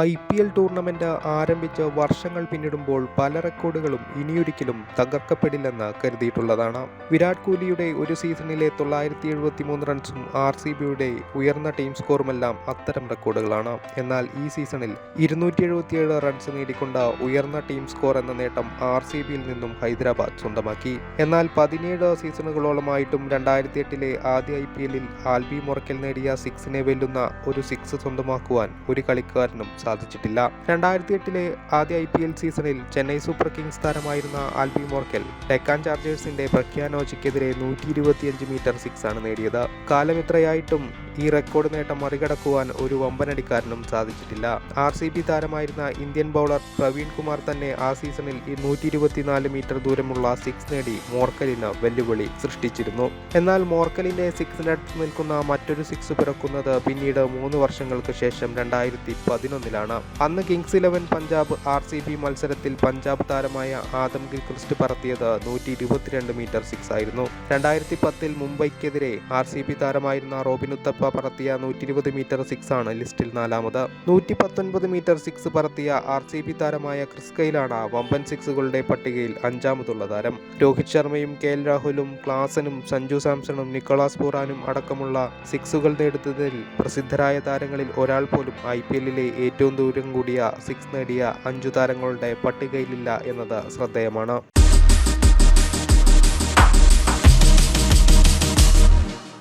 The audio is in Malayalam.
ഐ പി എൽ ടൂർണമെന്റ് ആരംഭിച്ച് വർഷങ്ങൾ പിന്നിടുമ്പോൾ പല റെക്കോർഡുകളും ഇനിയൊരിക്കലും തകർക്കപ്പെടില്ലെന്ന് കരുതിയിട്ടുള്ളതാണ്. വിരാട് കോഹ്ലിയുടെ ഒരു സീസണിലെ തൊള്ളായിരത്തി എഴുപത്തി മൂന്ന് റൺസും ആർ സി ബിയുടെ ഉയർന്ന ടീം സ്കോറുമെല്ലാം അത്തരം റെക്കോർഡുകളാണ്. എന്നാൽ ഈ സീസണിൽ ഇരുന്നൂറ്റി എഴുപത്തിയേഴ് റൺസ് നേടിക്കൊണ്ട ഉയർന്ന ടീം സ്കോർ എന്ന നേട്ടം ആർ സി ബിയിൽ നിന്നും ഹൈദരാബാദ് സ്വന്തമാക്കി. എന്നാൽ പതിനേഴ് സീസണുകളോളമായിട്ടും രണ്ടായിരത്തി എട്ടിലെ ആദ്യ ഐ പി എല്ലിൽ ആൽബി മുറക്കൽ നേടിയ സിക്സിനെ വെല്ലുന്ന ഒരു സിക്സ് സ്വന്തമാക്കുവാൻ ഒരു കളിക്കാരനും സാധിച്ചിട്ടില്ല. രണ്ടായിരത്തി എട്ടിലെ ആദ്യ ഐ പി എൽ സീസണിൽ ചെന്നൈ സൂപ്പർ കിങ്സ് താരമായിരുന്ന ആൽബി മോർക്കൽ ഡെക്കാൻ ചാർജേഴ്സിന്റെ പ്രഖ്യാനോജിക്കെതിരെ നൂറ്റി ഇരുപത്തിയഞ്ച് മീറ്റർ ആണ് നേടിയത്. കാലമിത്രയായിട്ടും ഈ റെക്കോർഡ് നേട്ടം മറികടക്കുവാൻ ഒരു വമ്പനടിക്കാരനും സാധിച്ചിട്ടില്ല. ആർ സി ബി താരമായിരുന്ന ഇന്ത്യൻ ബൗളർ പ്രവീൺ കുമാർ തന്നെ ആ സീസണിൽ നൂറ്റി ഇരുപത്തിനാല് മീറ്റർ ദൂരമുള്ള സിക്സ് നേടി മോർക്കലിന് വെല്ലുവിളി സൃഷ്ടിച്ചിരുന്നു. എന്നാൽ മോർക്കലിന്റെ സിക്സിനടുത്ത് നിൽക്കുന്ന മറ്റൊരു സിക്സ് പിറക്കുന്നത് പിന്നീട് മൂന്ന് വർഷങ്ങൾക്ക് ശേഷം രണ്ടായിരത്തി പതിനൊന്നിലാണ് അന്ന് Kings Eleven Punjab R C B മത്സരത്തിൽ പഞ്ചാബ് താരമായ ആദം ഗിൽക്രിസ്റ്റ് പറത്തിയത് നൂറ്റി ഇരുപത്തിരണ്ട് മീറ്റർ സിക്സ് ആയിരുന്നു. രണ്ടായിരത്തി പത്തിൽ മുംബൈക്കെതിരെ ആർ സി ബി താരമായിരുന്ന റോബിൻ ഉത്തപ്പ പറത്തിയ നൂറ്റി ഇരുപത് മീറ്റർ സിക്സ് ആണ് ലിസ്റ്റിൽ നാലാമത്. നൂറ്റി പത്തൊൻപത് മീറ്റർ സിക്സ് പറത്തിയ ആർ സി ബി താരമായ ക്രിസ്കയിലാണ് വമ്പൻ സിക്സുകളുടെ പട്ടികയിൽ അഞ്ചാമതുള്ള താരം. രോഹിത് ശർമ്മയും കെ എൽ രാഹുലും ക്ലാസനും സഞ്ജു സാംസണും നിക്കോളാസ് ബോറാനും അടക്കമുള്ള സിക്സുകൾ നേടുന്നതിൽ പ്രസിദ്ധരായ താരങ്ങളിൽ ഒരാൾ പോലും ഐ പി എല്ലിലെ ഏറ്റവും ദൂരം കൂടിയ സിക്സ് നേടിയ അഞ്ചു താരങ്ങളുടെ പട്ടികയിലില്ല എന്നത് ശ്രദ്ധേയമാണ്.